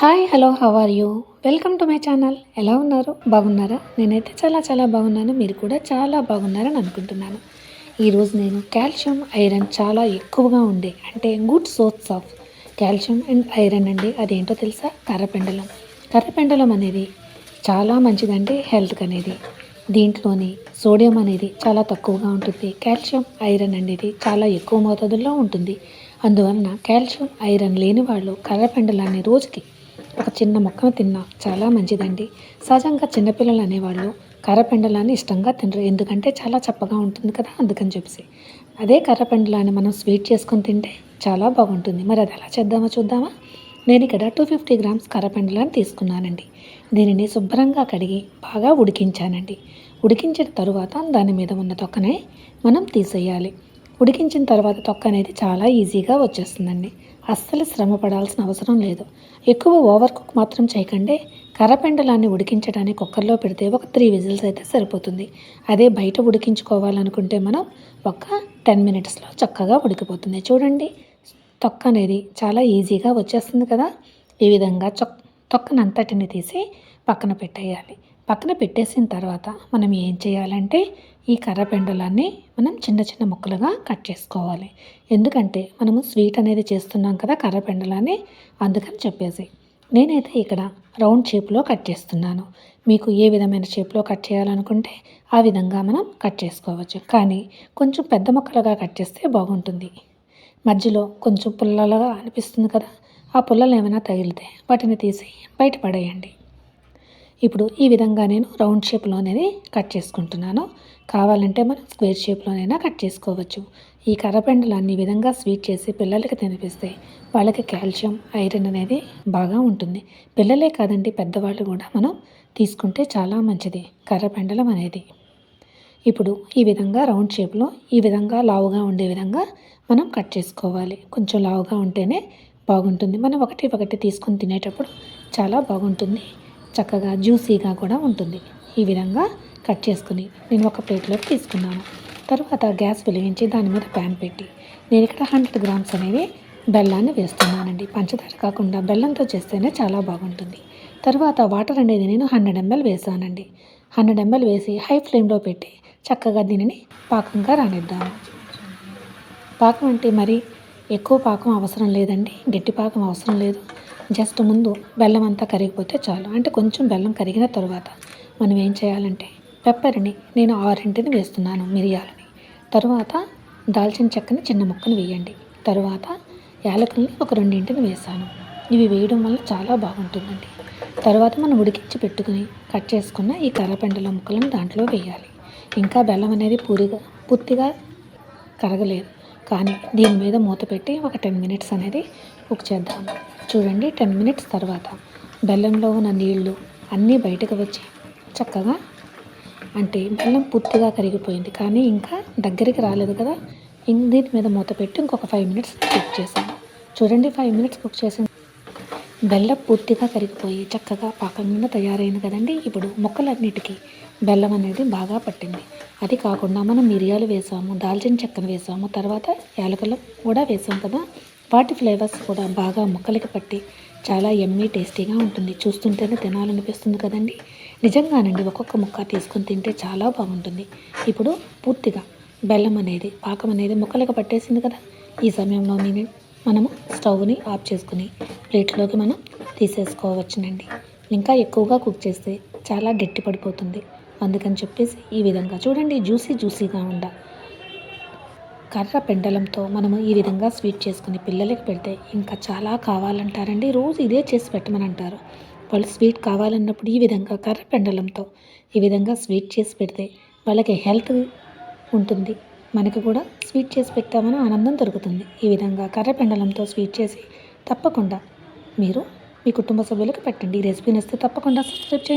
Hi hello how are you welcome to my channel ఎలా ఉన్నారు? బాగున్నారా? నేనైతే చాలా చాలా బాగున్నాను. మీరు కూడా చాలా బాగున్నారని అనుకుంటున్నాను. ఈరోజు నేను కాల్షియం ఐరన్ చాలా ఎక్కువగా ఉండే అంటే good source of calcium and iron అండి. అదేంటో తెలుసా? కర్రపెండలం. కర్రపెండలం అనేది చాలా మంచిదండి హెల్త్కి అనేది. దీంట్లోని సోడియం అనేది చాలా తక్కువగా ఉంటుంది. కాల్షియం ఐరన్ అనేది చాలా ఎక్కువ మోతాదుల్లో ఉంటుంది. అందువలన కాల్షియం ఐరన్ లేని వాళ్ళు కర్రపెండలాన్ని రోజుకి ఒక చిన్న మొక్కను తిన్నా చాలా మంచిదండి. సహజంగా చిన్నపిల్లలు అనేవాళ్ళు కర్రపెండలాన్ని ఇష్టంగా తినరు. ఎందుకంటే చాలా చప్పగా ఉంటుంది కదా అందుకని చెప్పేసి. అదే కర్రపెండలాన్ని మనం స్వీట్ చేసుకొని తింటే చాలా బాగుంటుంది. మరి అది ఎలా చేద్దామో చూద్దామా? నేను ఇక్కడ టూ ఫిఫ్టీ గ్రామ్స్ కర్రపెండలాన్ని తీసుకున్నానండి. దీనిని శుభ్రంగా కడిగి బాగా ఉడికించానండి. ఉడికించిన తరువాత దాని మీద ఉన్న తొక్కనే మనం తీసేయాలి. ఉడికించిన తర్వాత తొక్క అనేది చాలా ఈజీగా వచ్చేస్తుందండి. అస్సలు శ్రమ పడాల్సిన అవసరం లేదు. ఎక్కువ ఓవర్ కుక్ మాత్రం చేయకండి కర్రపెండలాన్ని ఉడికించడానికి కుక్కర్లో పెడితే ఒక త్రీ విజిల్స్ అయితే సరిపోతుంది. అదే బయట ఉడికించుకోవాలనుకుంటే మనం ఒక టెన్ మినిట్స్లో చక్కగా ఉడికిపోతుంది. చూడండి తొక్క అనేది చాలా ఈజీగా వచ్చేస్తుంది కదా. ఈ విధంగా చొక్ తొక్కనంతటిని తీసి పక్కన పెట్టేయాలి. పక్కన పెట్టేసిన తర్వాత మనం ఏం చేయాలంటే ఈ కర్ర పెండలాన్ని మనం చిన్న చిన్న ముక్కలుగా కట్ చేసుకోవాలి. ఎందుకంటే మనము స్వీట్ అనేది చేస్తున్నాం కదా కర్ర పెండలాన్ని అందుకని చెప్పేసి. నేనైతే ఇక్కడ రౌండ్ షేప్లో కట్ చేస్తున్నాను. మీకు ఏ విధమైన షేప్లో కట్ చేయాలనుకుంటే ఆ విధంగా మనం కట్ చేసుకోవచ్చు. కానీ కొంచెం పెద్ద ముక్కలుగా కట్ చేస్తే బాగుంటుంది. మధ్యలో కొంచెం పుల్లలుగా అనిపిస్తుంది కదా ఆ పుల్లలు ఏమైనా తగిలితే వాటిని తీసి బయటపడేయండి ఇప్పుడు ఈ విధంగా నేను రౌండ్ షేప్లో అనేది కట్ చేసుకుంటున్నాను. కావాలంటే మనం స్క్వేర్ షేప్లోనైనా కట్ చేసుకోవచ్చు. ఈ కర్రపెండలు అన్ని విధంగా స్వీట్ చేసి పిల్లలకి తినిపిస్తే వాళ్ళకి కాల్షియం ఐరన్ అనేది బాగా ఉంటుంది. పిల్లలే కాదండి పెద్దవాళ్ళు కూడా మనం తీసుకుంటే చాలా మంచిది కర్రపెండలం అనేది. ఇప్పుడు ఈ విధంగా రౌండ్ షేప్లో ఈ విధంగా లావుగా ఉండే విధంగా మనం కట్ చేసుకోవాలి. కొంచెం లావుగా ఉంటేనే బాగుంటుంది. మనం ఒకటి ఒకటి తీసుకొని తినేటప్పుడు చాలా బాగుంటుంది. చక్కగా జ్యూసీగా కూడా ఉంటుంది. ఈ విధంగా కట్ చేసుకుని నేను ఒక ప్లేట్లోకి తీసుకున్నాను. తర్వాత గ్యాస్ వెలిగించి దాని మీద ప్యాన్ పెట్టి నేను ఇక్కడ హండ్రెడ్ గ్రామ్స్ అనేవి బెల్లాన్ని వేస్తున్నానండి. పంచదార కాకుండా బెల్లంతో చేస్తేనే చాలా బాగుంటుంది. తర్వాత వాటర్ అనేది నేను హండ్రెడ్ ఎంఎల్ వేసానండి. హండ్రెడ్ ఎంఎల్ వేసి హై ఫ్లేమ్లో పెట్టి చక్కగా దీనిని పాకంగా రానిద్దాము. పాకం అంటే మరి ఎక్కువ పాకం అవసరం లేదండి. గట్టి పాకం అవసరం లేదు. జస్ట్ ముందు బెల్లం అంతా కరిగిపోతే చాలు. అంటే కొంచెం బెల్లం కరిగిన తర్వాత మనం ఏం చేయాలంటే పెప్పర్ని నేను ఆరింటిని వేస్తున్నాను మిరియాలని. తరువాత దాల్చిన చెక్కని చిన్న ముక్కను వేయండి. తర్వాత యాలకుల్ని ఒక రెండింటిని వేసాను. ఇవి వేయడం వల్ల చాలా బాగుంటుందండి. తర్వాత మనం ఉడికించి పెట్టుకుని కట్ చేసుకున్న ఈ కర్రపెండల ముక్కలను దాంట్లో వేయాలి. ఇంకా బెల్లం అనేది పూరిగా పూర్తిగా కరగలేదు. కానీ దీని మీద మూత పెట్టి ఒక టెన్ మినిట్స్ అనేది కుక్ చేద్దాం. చూడండి టెన్ మినిట్స్ తర్వాత బెల్లంలో ఉన్న నీళ్ళు అన్నీ బయటకు వచ్చి చక్కగా? అంటే బెల్లం పూర్తిగా కరిగిపోయింది కానీ ఇంకా దగ్గరికి రాలేదు కదా? దీని మీద మూత పెట్టి ఇంకొక ఫైవ్ మినిట్స్ కుక్ చేసాను చూడండి ఫైవ్ మినిట్స్ కుక్ చేసిన బెల్లం పూర్తిగా కరిగిపోయి చక్కగా పాకంగా తయారైంది కదండి. ఇప్పుడు మొక్కలన్నిటికీ బెల్లం అనేది బాగా పట్టింది. అది కాకుండా మనం మిరియాలు వేసాము దాల్చిన చెక్కను వేసాము తర్వాత యాలకలు కూడా వేసాం కదా? వాటి ఫ్లేవర్స్ కూడా బాగా ముక్కలకి పట్టి చాలా ఎమ్మీ టేస్టీగా ఉంటుంది. చూస్తుంటేనే తినాలనిపిస్తుంది కదండి. నిజంగానండి ఒక్కొక్క ముక్క తీసుకొని తింటే చాలా బాగుంటుంది. ఇప్పుడు పూర్తిగా బెల్లం అనేది పాకం అనేది ముక్కలకు పట్టేసింది కదా. ఈ సమయంలో నేను మనము స్టవ్ని ఆఫ్ చేసుకుని ప్లేట్లోకి మనం తీసేసుకోవచ్చునండి. ఇంకా ఎక్కువగా కుక్ చేస్తే చాలా గట్టి పడిపోతుంది. అందుకని చెప్పేసి ఈ విధంగా చూడండి జ్యూసీ జ్యూసీగా ఉండ. కర్ర పెండలంతో మనము ఈ విధంగా స్వీట్ చేసుకుని పిల్లలకి పెడితే ఇంకా చాలా కావాలంటారండి. రోజు ఇదే చేసి పెట్టమని అంటారు వాళ్ళు స్వీట్ కావాలన్నప్పుడు ఈ విధంగా కర్ర పెండలంతో ఈ విధంగా స్వీట్ చేసి పెడితే వాళ్ళకి హెల్త్ ఉంటుంది. మనకి కూడా స్వీట్ చేసి పెట్టామని ఆనందం దొరుకుతుంది. ఈ విధంగా కర్ర పెండలంతో స్వీట్ చేసి తప్పకుండా మీరు మీ కుటుంబ సభ్యులకు పెట్టండి. ఈ రెసిపీ నచ్చితే తప్పకుండా సబ్స్క్రైబ్ చేయండి.